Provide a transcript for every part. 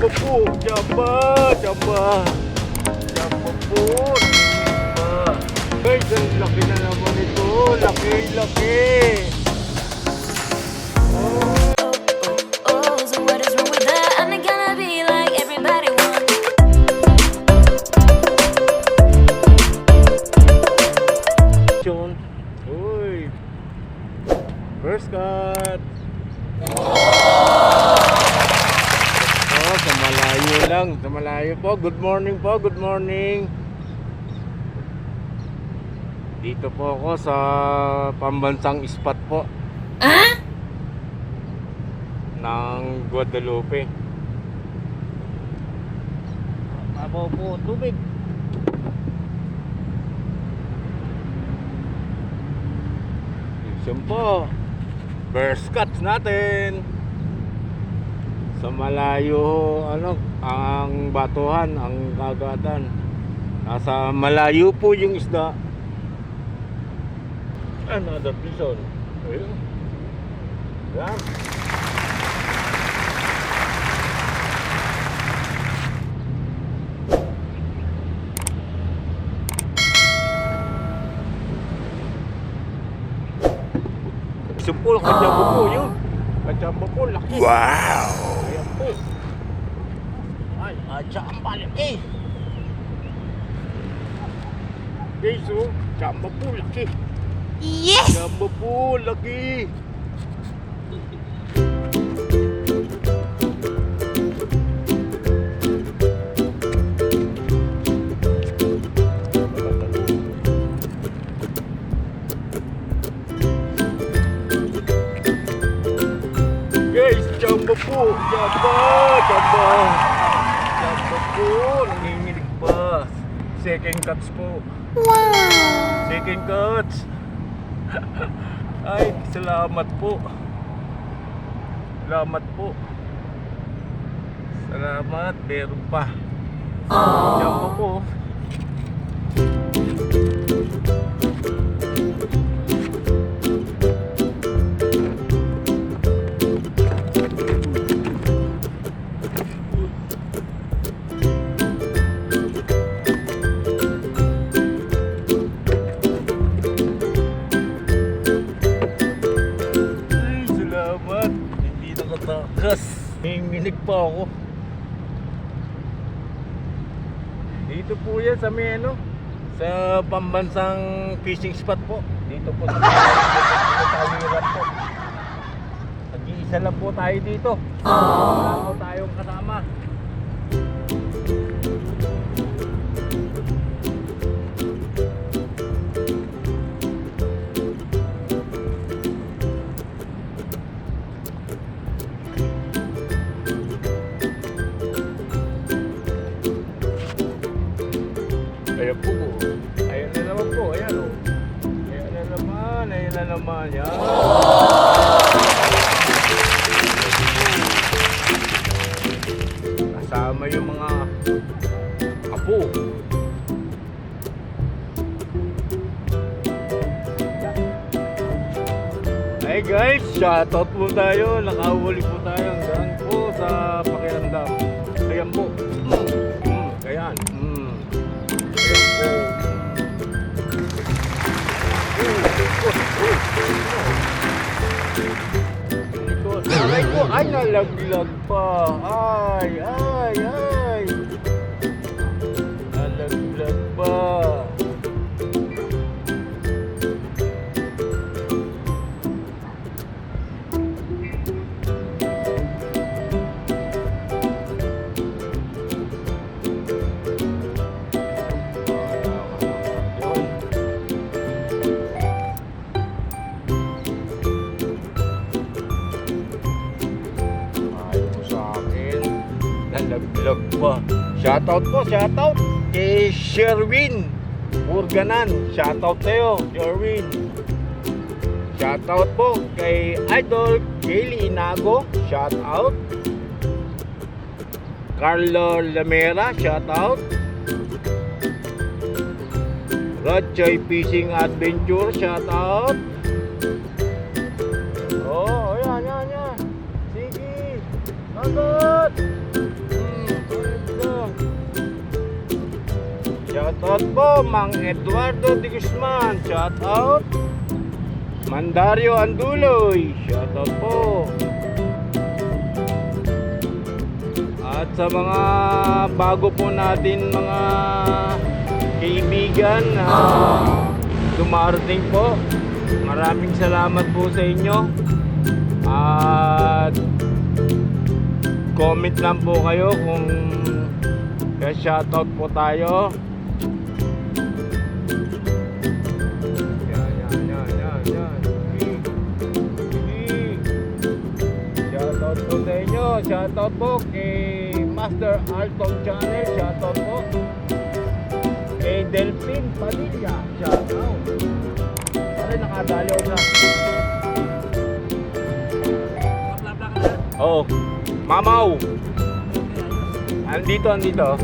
Jumbo po! Jamba! Jamba! Jamba po! Jamba! Guys, ang laki na naman ito! Laki, laki! Po. Good morning. Dito po ako sa pambansang spot po. Ah? ng Guadalupe. Mabaw po tubig. Yun po. First cuts natin. Sa malayo, ano, ang batuhan, ang kagatan. Nasa malayo po yung isda. Another bison. Ayun. Yan. Sumpul, kajambo po yun. Kajambo po, laki. Wow! Ayan po. Ay, adya ang palaki. Guys, oh, jumbo po, laki. Yes! Jumbo po, laki. Guys, jumbo po. Jumbo, jumbo. Jumbo po, nanginginig pa. Second cuts po. Wow! Second cuts. Ay, salamat po. Salamat po. Salamat, meron pa. Jumbo po. Ay, sa may ano, sa pambansang fishing spot po. Dito po sa Alirat po. Nag-iisa lang po tayo dito. Wala po tayong kasama. Shoutout po tayo. Nakahuli po tayo. Hanggang po sa pakiramdam. Ayan po. Mm. Mm. Ayan. Mm. Ayan po. Ay ko, ay nalaglag pa. Ay, ay, ay. Shoutout po, shoutout kay Sherwin Burganan. Shoutout sa'yo, Sherwin. Shoutout po kay Idol Kaylee Inago. Shoutout. Carlo Lamera. Shoutout. Rodchoy Fishing Adventure. Shoutout. Shoutout po, Mang Eduardo de Guzman. Shoutout. Mandario Anduloy. Shoutout po. At sa mga bago po natin mga kaibigan na dumarating po. Maraming salamat po sa inyo. At comment lang po kayo kung kaya shoutout po tayo. Shoutout po kay Master Alton Channel. Shoutout po. Kay Delphine Padilla. Shoutout. Pare, nakadalaw na. Oo. Oh, Mamaw. Andito, andito.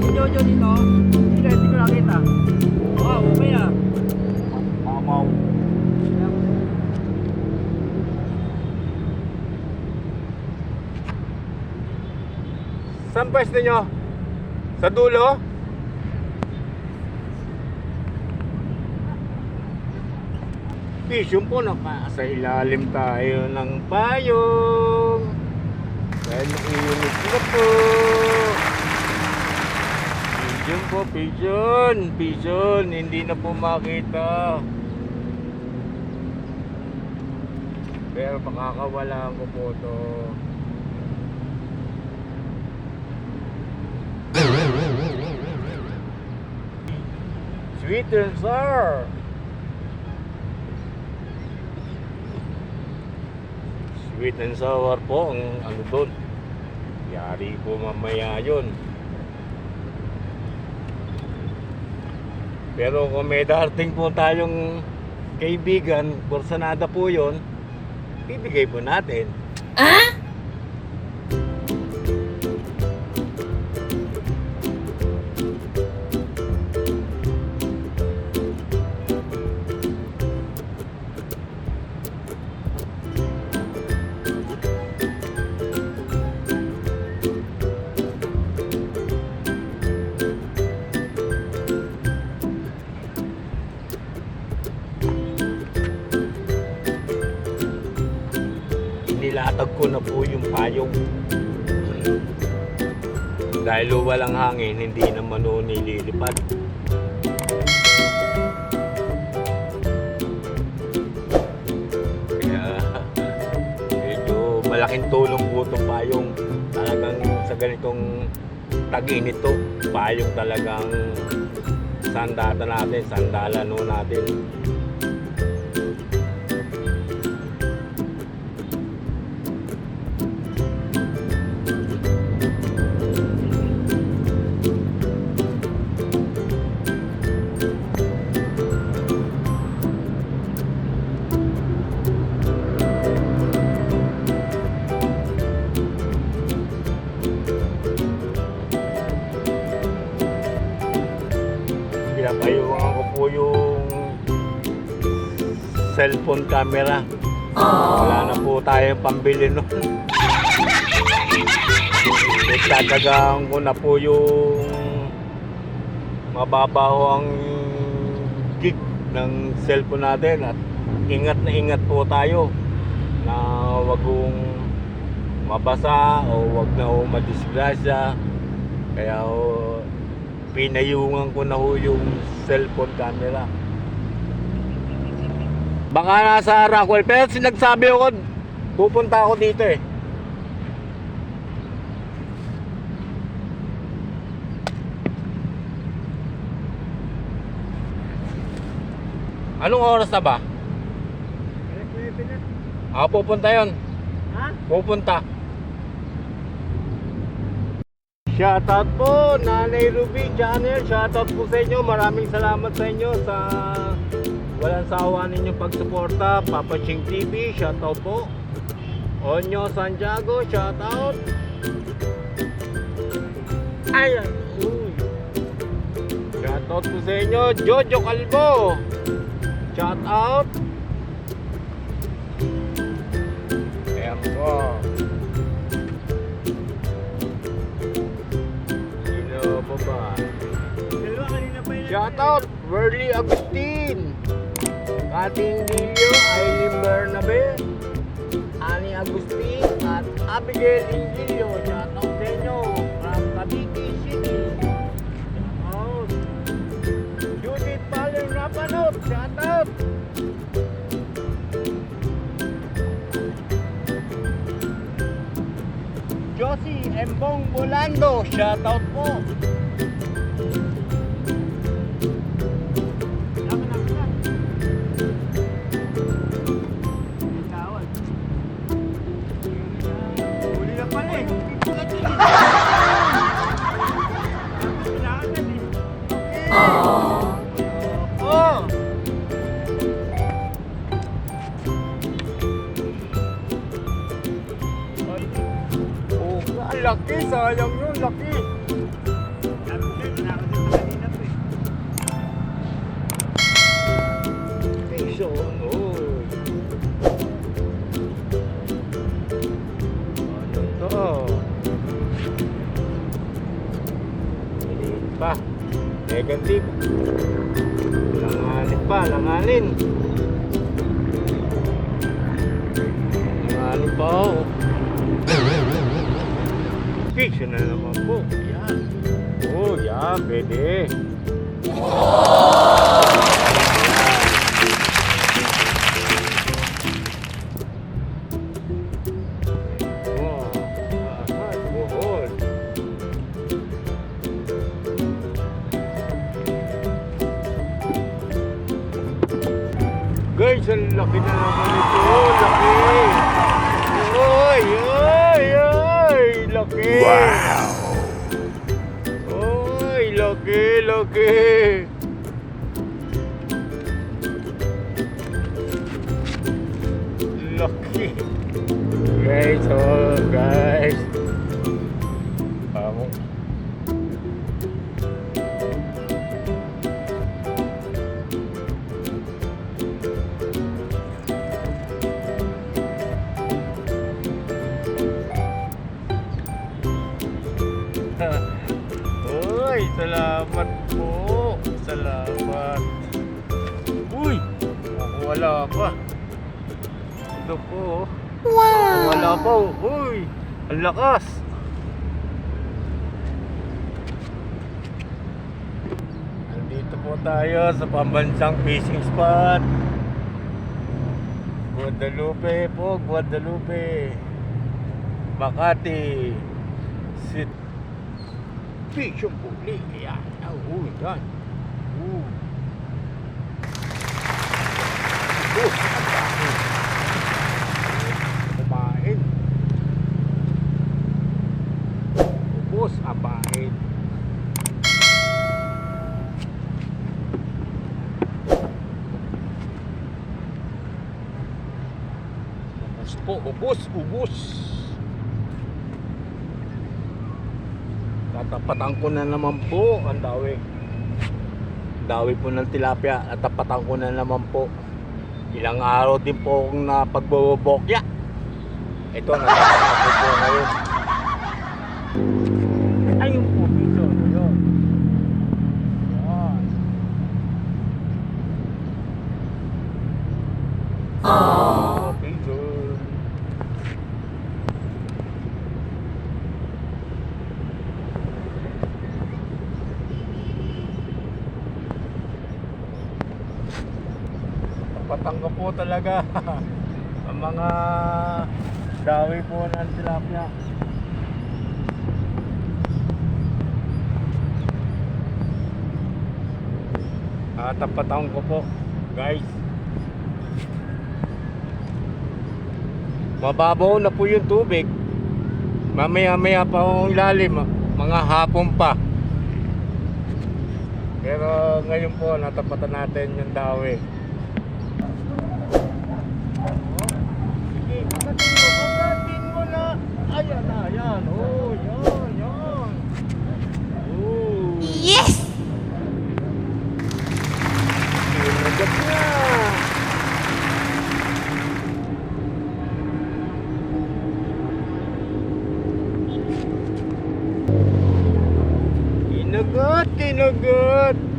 Si Jojo dito? Hindi, hindi ko nakita. Oo, okay ah. Mamaw. Saan pwesto nyo? Sa dulo? Vision po nakasa ilalim tayo ng payong. Dahil nakiulit na po. Pigeon po, pigeon. Pigeon, hindi na po makita. Pero pakakawalaan ko po to. Sweet and sour. Sweet and sour po ang ano doon. Yari po mamaya yun. Pero kung may darating po tayong kaibigan, porsanada po yun, bibigay po natin. nilatag Dahil walang hangin, hindi naman o nililipad. Malaking tulong po itong payong. Talagang sa ganitong tag-init payong talagang sandata natin, sandalan ho natin. Cellphone camera. Wala na po tayong pambili nun. Nagtatagaan ko na po yung mababaho ang gig ng cellphone natin at ingat na ingat po tayo na wag mabasa o wag na ho madisgrasya kaya pinayungan ko na ho yung cellphone camera. Baka nasa Rockwell, pero sinagsabi ako, pupunta ako dito eh. Anong oras na ba? Ah, pupunta yon. Ha? Pupunta. Shoutout po, Nanay Ruby Channel. Shoutout po sa inyo. Maraming salamat sa inyo sa walang sawa ninyong pagsuporta. Papa Ching TV, shoutout po. Onyo Santiago, shoutout. Ayan. Uy. Shoutout po sa inyo. Jojo Calvo. Shoutout. Ayan po. Sino pa yun. Shoutout, Worley Agustin. Kating Dilio, Aileen Bernabe, Ani Agustin, at Abigail Ingilio. Shoutout sa inyo from Cavite City. Oh. Judith Paler Rapanot, shoutout. Josie Embong Bolando, shoutout po. Fish na naman po. Yan. Oh, yan, pwede. Oh, Ito po. oh. Wala pa. oh. Uy, ang lakas. Nandito po tayo sa pambansang fishing spot. Guadalupe po, Guadalupe. Makati. Sit. Fishing puli. Ayan. Oh. Oh. Oh, ang dami kumain. Ubus, abain. Ubus ubus. Tatapatan ko na naman po ang dawi. Dawi po ng tilapia, tatapatan ko na naman po. Ilang araw din po akong napagbobokya. Ito, natapos po ngayon. Ayun po, piso. Yun. Yan. Oh, piso. Patangga po talaga ang mga dawi po ng tilapia. Tatapatan ko po, guys. Mababaw na po yung tubig. Mamaya-maya pa ang lalim, mga hapon pa. Pero ngayon po, natapatan natin yung dawi.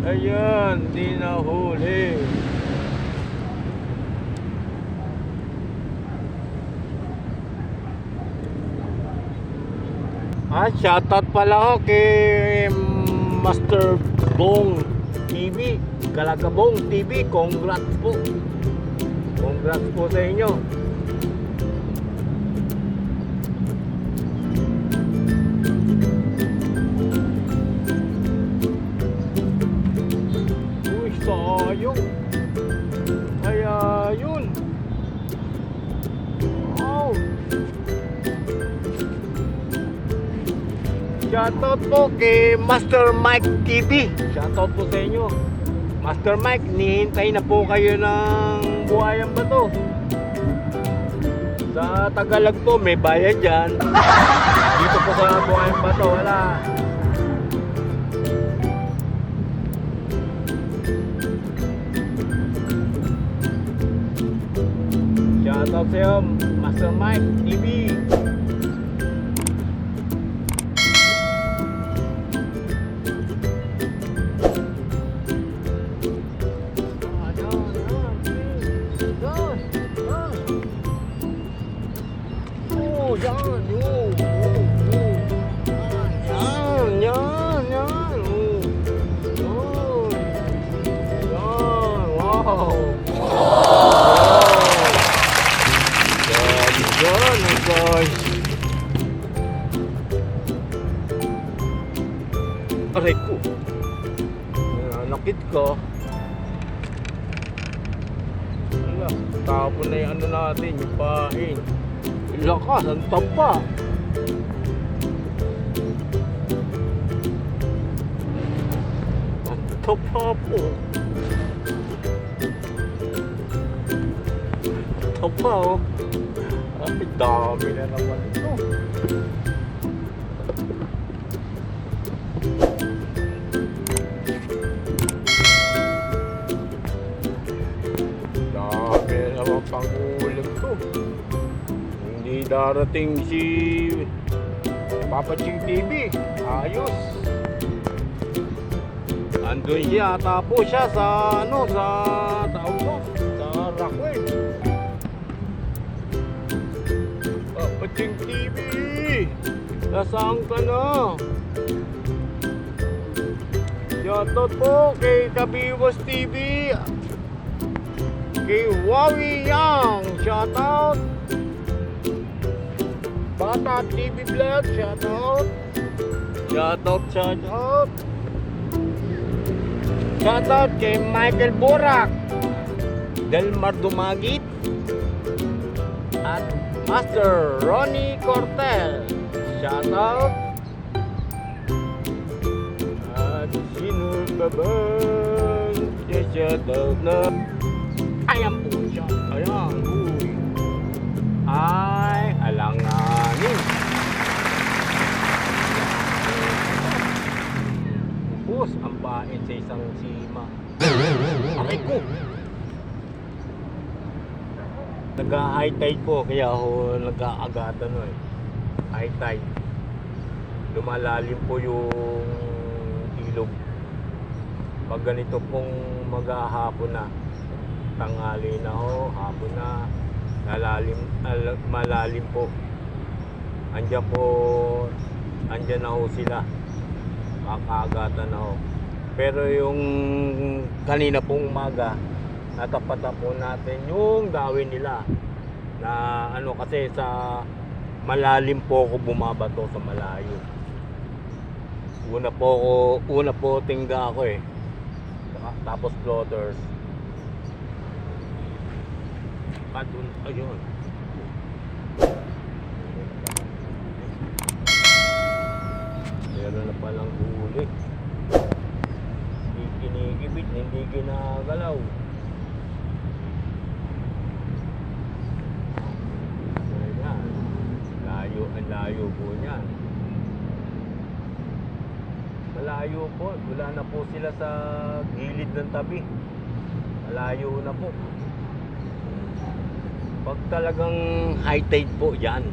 Ayan, di nahuli. Ah, shoutout pala ako kay Master Bong TV. Galagabong TV, congrats po. Congrats po sa inyo. Shoutout po kay Master Mike TV. Shoutout po sa inyo. Master Mike, nihintay na po kayo ng buhayan ba to? Sa Tagalog po, may bayad dyan. Dito po sa buhayan ba to, wala. Shoutout sa'yo, Master Mike Lakas, ang darating si Papa Ching TV. Ayos. Andun siya, tapo siya sa ano, sa tawag ko, sa Rockwell. Papa Ching TV. Nasaan ka na? Shoutout po kay Kabiwas TV. Kay Wawi Yang. Shoutout. Bata TV Vlog, shout out. Shout out, shout out. Shout out kay Michael Borak, Delmar Dumagit, at Master Ronnie Cortel. Shout out. At sino ba ba? Shout out na. Ayan po siya. Ayan. Uy ay alanganin. Bus, ang bait sa isang sima. Aray ko! Nag-high tide po, kaya ako nag-aagatan no eh. High tide. Lumalalim po yung ilog. Pag ganito pong maghahapon na, tanghali na ho, hapon na, Malalim, al- malalim po. Andiyan po, andyan na ho sila. Kakagatan na ho. Pero yung kanina pong umaga, natapat na po natin yung gawin nila. Na ano kasi sa malalim po ako bumabato sa malayo. Una po ako, una po tingga ako eh. Tapos floaters. Kadun, ayun. Meron na palang huli. Hindi kinigibit, hindi ginagalaw. Ayan. Layo, ang layo po niyan. Malayo po. Wala na po sila sa gilid ng tabi. Malayo na po. Pag talagang high tide po yan,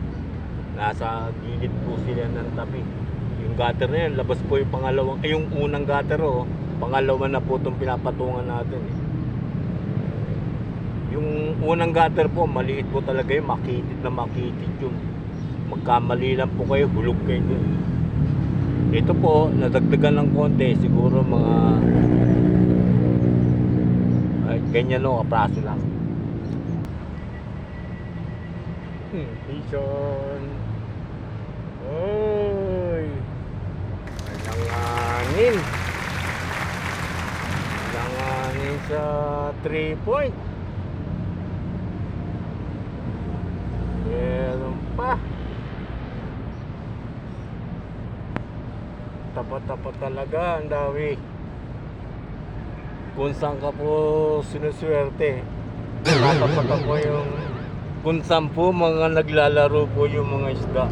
nasa gilid po sila ng tabi. Gutter na yan, labas po yung pangalawang, ay yung unang gutter oh. Pangalawa na po itong pinapatungan natin eh. Yung unang gutter po, maliit po talaga yun, makitid na makitid yun. Magkamali lang po kayo, hulog kayo. Ito po, nadagdagan ng konti, siguro mga ay, ganyan no, kapraso lang. Hmm, Vision. Oy. Langanin. Langanin sa 3 point. Meron pa. Tapat-tapat talaga, ang dawi. Kung saan ka po sinuswerte. Tapat po yung kung saan po mga naglalaro po yung mga isda.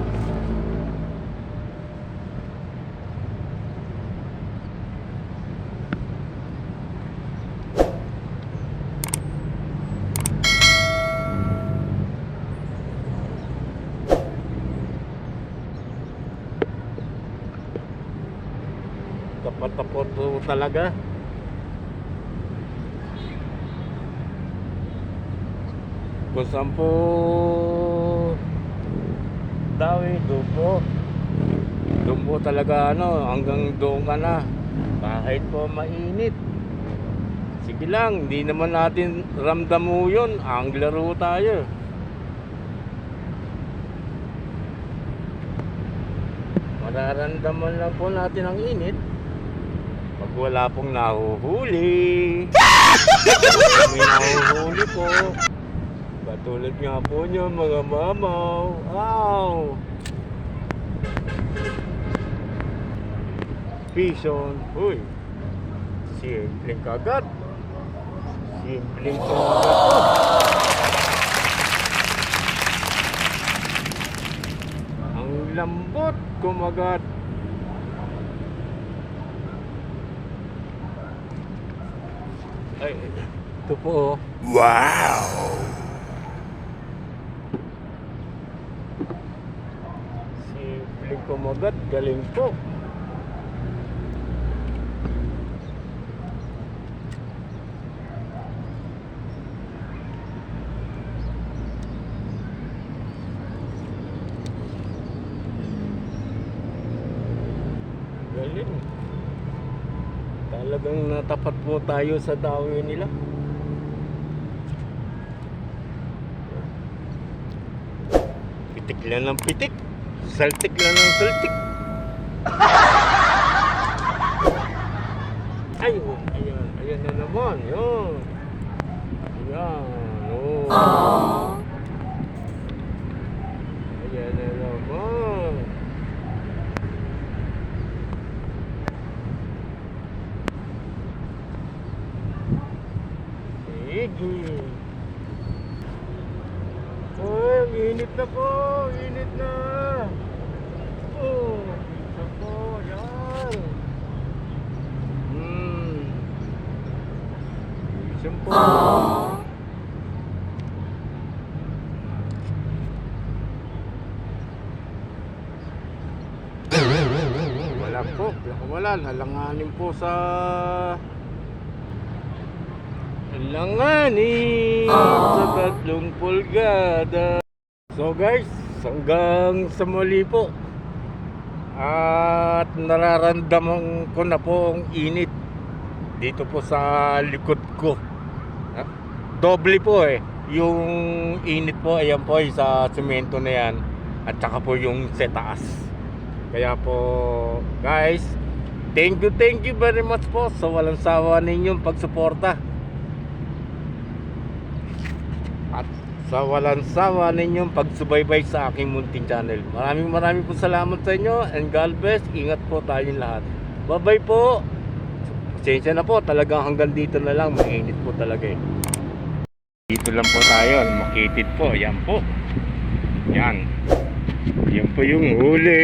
Tapat po po talaga. Kung saan po dawi, doon po. Talaga ano, hanggang doon ka na. Kahit po mainit. Sige lang, hindi naman natin ramdam mo yun. Angler ho tayo. Mararamdaman lang po natin ang init. Pag wala pong nahuhuli. May nahuhuli po. Katulad nga po nyo mga mamaw. Wow! Pison. Uy! Simpleng kagat. Simpleng kagat. Ang lambot kumagat. Ay, ito po. oh. Simpleng kumagat, galing po. Galing. Talagang natapat po tayo sa dawi nila. Pitik lang ng pitik. Saltik lang ng saltik. Ay, oh, ayan, ayan na naman, yun. Ayan, oh. Ayan na naman. Sige. Ay, ang init na po. Init na. Oh, isa po. Yan. Hmm. Isa po. Wala po. Wala. Nalanganin po sa... Langanin sa tatlong pulgada. So guys, hanggang sa muli po. At nararamdaman ko na po ang init dito po sa likod ko. Doble po eh. Yung init po, ayan po ay sa semento na yan. At saka po yung sa taas. Kaya po, guys, thank you, thank you very much po sa walang sawa ninyong pagsuporta. at sa walang sawa ninyong pagsubaybay sa aking munting channel. Maraming maraming po salamat sa inyo and God bless. Ingat po tayong lahat. Bye-bye po. Pasensya na po. Talagang hanggang dito na lang. Mainit po talaga eh. Dito lang po tayo. Makitid po. Yan po. Yan. Yan po yung huli.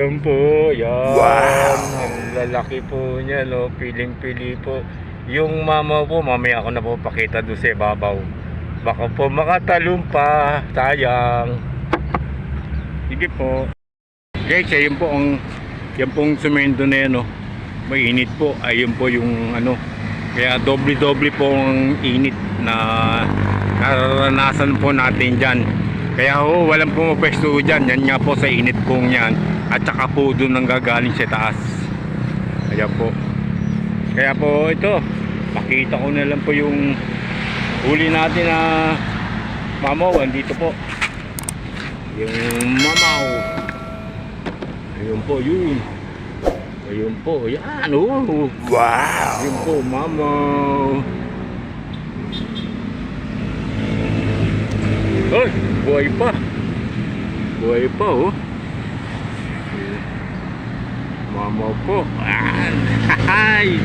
Yan po. Yan. Wow. Lalaki po niya. No? Piling-pili po. Yung mama po, mamaya ako na po pakita doon sa ibabaw. Baka po makatalong pa. Sayang. Sige po. Guys, ayun po ang Yan pong semento na yan, oh. Mainit po. Ayun po yung ano. Kaya doble-doble po ang init na nararanasan po natin dyan. Kaya ho, walang pumapwesto dyan. Yan nga po sa init pong yan. At saka po doon ang gagaling sa taas. Kaya po. Kaya po ito, pakita ko na lang po yung huli natin na mamaw. Andito po. Yung mamaw. Ayun po, yun. Ayun po, yan. Oh. Wow! Ayun po, mamaw. Ay, buhay pa. Buhay pa, oh. Mamaw po. Ay!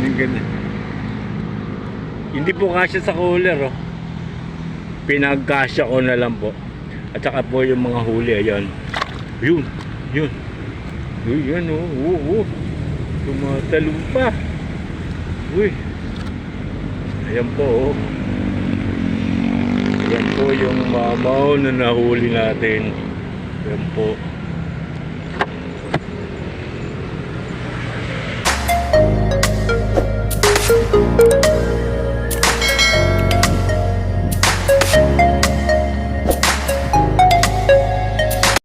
Ang ganda. Hindi po kasya sa cooler, oh. Pinagkasya ko na lang po. At saka po yung mga huli, ayan. Yun, yun. Uy, yan, oh. Oo, oh. Tumatalong pa. Uy. Ayan po, oh. Ayan po yung mamaw na nahuli natin. Ayan po.